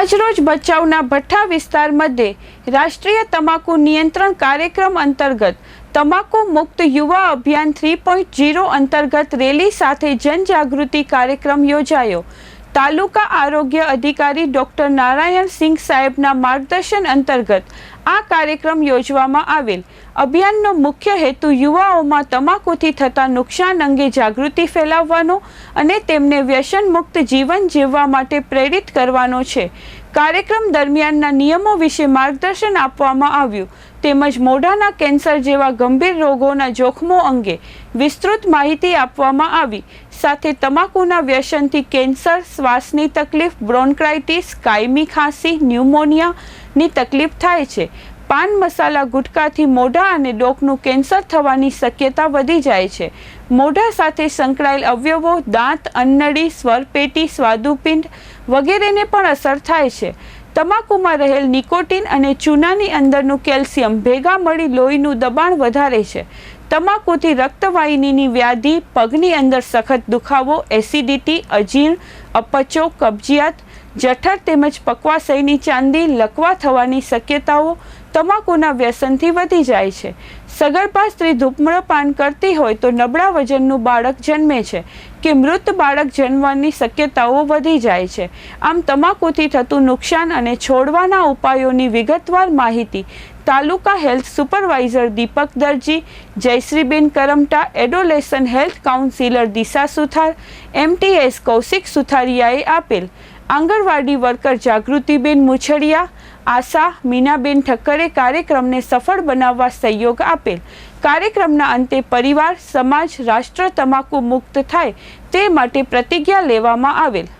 આજરોજ ભચાઉના ભઠ્ઠા વિસ્તાર મધ્યે રાષ્ટ્રીય તમાકુ નિયંત્રણ કાર્યક્રમ અંતર્ગત તમાકુ મુક્ત યુવા અભિયાન થ્રી પોઈન્ટ જીરો અંતર્ગત રેલી સાથે જનજાગૃતિ કાર્યક્રમ યોજાયો. તાલુકા આરોગ્ય અધિકારી ડોક્ટર નારાયણ સિંહ સાહેબના માર્ગદર્શન અંતર્ગત આ કાર્યક્રમ યોજવામાં આવેલ. અભિયાનનો મુખ્ય હેતુ યુવાઓમાં તમાકુથી થતા નુકસાન અંગે જાગૃતિ ફેલાવવાનો અને તેમને વ્યસન મુક્ત જીવન જીવવા માટે પ્રેરિત કરવાનો છે. કાર્યક્રમ દરમિયાનના નિયમો વિશે માર્ગદર્શન આપવામાં આવ્યું. તેમજ મોઢાના કેન્સર જેવા ગંભીર રોગોના જોખમો અંગે વિસ્તૃત માહિતી આપવામાં આવી. સાથે તમાકુના વ્યસનથી કેન્સર, શ્વાસની તકલીફ, બ્રોન્ક્રાઇટિસ, કાયમી ખાંસી, ન્યુમોનિયાની તકલીફ થાય છે. પાન મસાલા ગુટકાથી મોઢા અને ડોકનું કેન્સર થવાની શક્યતા વધી જાય છે. મોઢા સાથે સંકળાયેલ અવયવો, દાંત અન્નડી સ્વરપેટી, સ્વાદુપિંડ વગેરેને પણ અસર થાય છે. તમાકુમાં રહેલ નિકોટીન અને ચૂનાની અંદરનું કેલ્શિયમ ભેગા મળી લોહીનું દબાણ વધારે છે. તમાકુથી રક્તવાહિનીની વ્યાધિ, પગની અંદર સખત દુખાવો, એસિડિટી, અજીર્ણ, અપચો, કબજિયાત, જઠર તેમજ પકવાશયની ચાંદી, લકવા થવાની શક્યતાઓ તમાકુના વ્યસનથી વધી જાય છે. સગર્ભા સ્ત્રી ધૂમ્રપાન કરતી હોય તો નબળા વજનનું બાળક જન્મે છે કે મૃત બાળક જન્મવાની શક્યતાઓ વધી જાય છે. આમ તમાકુથી થતું નુકસાન અને છોડવાના ઉપાયોની વિગતવાર માહિતી taluka health supervisor Deepak Darji, Jayshreeben Karamta, adolescent health counsellor Disha Suthar, MTS Kaushik સુથારિયાએ આપેલ. આંગણવાડી વર્કર જાગૃતિબેન મુછડિયા આશા મીનાબેન ઠક્કરે કાર્યક્રમને સફળ બનાવવા સહયોગ આપેલ. કાર્યક્રમના અંતે પરિવાર, સમાજ, રાષ્ટ્ર તમાકુ મુક્ત થાય તે માટે પ્રતિજ્ઞા લેવામાં આવેલ.